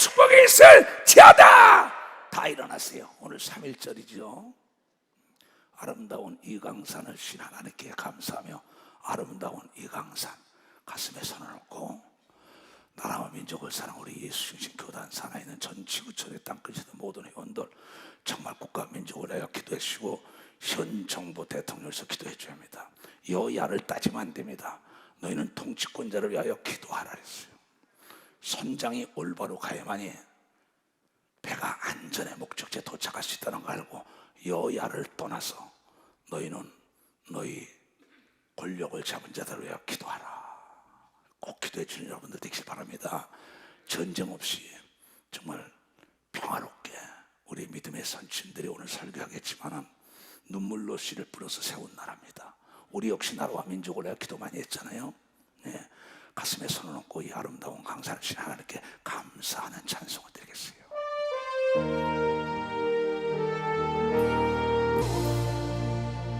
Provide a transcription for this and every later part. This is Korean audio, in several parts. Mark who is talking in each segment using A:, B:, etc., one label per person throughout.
A: 축복이 있을지어다! 다 일어나세요. 오늘 3일절이죠. 아름다운 이강산을 신 하나님께 감사하며 아름다운 이강산 가슴에 손을 얹고 나라와 민족을 사랑 우리 예수 중심 교단 산하에 있는 전 지구촌의 땅끝에서 모든 회원들 정말 국가 민족을 위하여 기도해 주시고 현 정부 대통령에서 기도해 줘야 합니다. 여야를 따지면 안 됩니다. 너희는 통치권자를 위하여 기도하라 했어요 선장이 올바로 가야만이 배가 안전에 목적지에 도착할 수 있다는 걸 알고 여야를 떠나서 너희는 너희 권력을 잡은 자들을 위하여 기도하라 꼭 기도해 주는 여러분들 되길 바랍니다. 전쟁 없이 정말 평화롭게 우리 믿음의 선친들이 오늘 설교하겠지만 눈물로 씨를 뿌려서 세운 나라입니다. 우리 역시 나라와 민족을 위해 기도 많이 했잖아요. 네, 얹고 이 아름다운 강산을 신 하나님께 감사하는 찬송을 드리겠어요.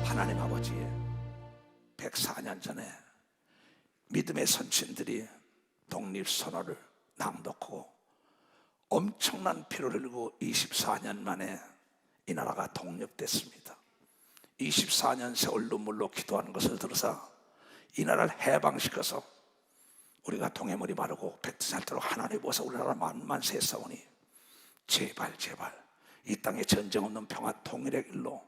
A: 하나님 아버지 104년 전에 믿음의 선친들이 독립선언을 낭독하고 엄청난 피를 흘리고 24년 만에 이 나라가 독립됐습니다. 24년 세월 눈물로 기도하는 것을 들어서 이 나라를 해방시켜서 우리가 동해물이 마르고 백두살도록 하나님 보사 우리나라 만만세 싸우니 제발 제발 이 땅에 전쟁 없는 평화 통일의 길로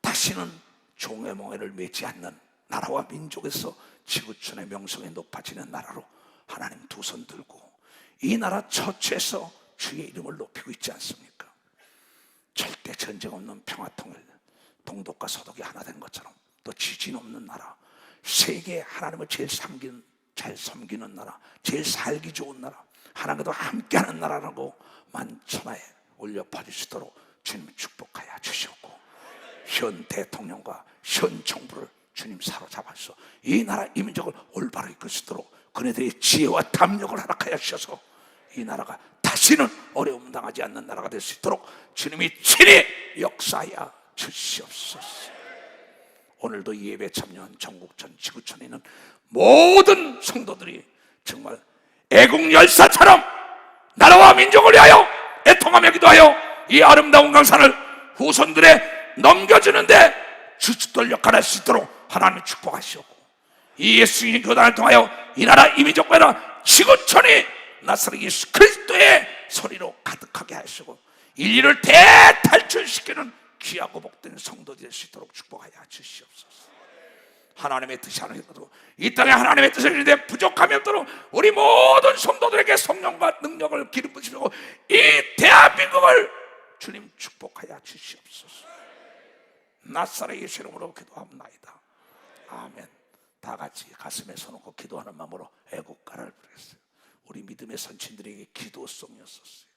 A: 다시는 종의 몽해를 맺지 않는 나라와 민족에서 지구촌의 명성이 높아지는 나라로 하나님 두 손 들고 이 나라 처치에서 주의 이름을 높이고 있지 않습니까? 절대 전쟁 없는 평화 통일 동독과 서독이 하나 된 것처럼 또 지진 없는 나라 세계 하나님을 제일 섬기는 잘 섬기는 나라 제일 살기 좋은 나라 하나님과 함께하는 나라라고 만천하에 올려 있도록 주님 축복하여 주시옵고 현 대통령과 현 정부를 주님 사로잡아서 이 나라 이민족을 올바로 이끌 수 있도록 그네들의 지혜와 담력을 허락하여 주셔서 이 나라가 다시는 어려움 당하지 않는 나라가 될 수 있도록 주님이 친히 역사하여 주시옵소서. 오늘도 이 예배 참여한 전국 전 지구촌에 있는 모든 성도들이 정말 애국 열사처럼 나라와 민족을 위하여 애통하며 기도하여 이 아름다운 강산을 후손들에 넘겨주는데 주축들 역할을 할 수 있도록 하나님 축복하시옵고 이 예수님 교단을 통하여 이 나라 이민족과 지구촌이 나사렛 예수 그리스도의 소리로 가득하게 하시고 인류를 대탈출시키는 귀하고 복된 성도들이 될수 있도록 축복하여 주시옵소서. 하나님의 뜻이 하나님 것도 이 땅에 하나님의 뜻을 이루는데 부족함이 없도록 우리 모든 성도들에게 성령과 능력을 기름 부시고 이 대한민국을 주님 축복하여 주시옵소서. 나사렛 예수 이름으로 기도합니다. 아멘. 다 같이 가슴에 손 얹고 기도하는 마음으로 애국가를 부르겠어요. 우리 믿음의 선친들에게 기도송이었었어요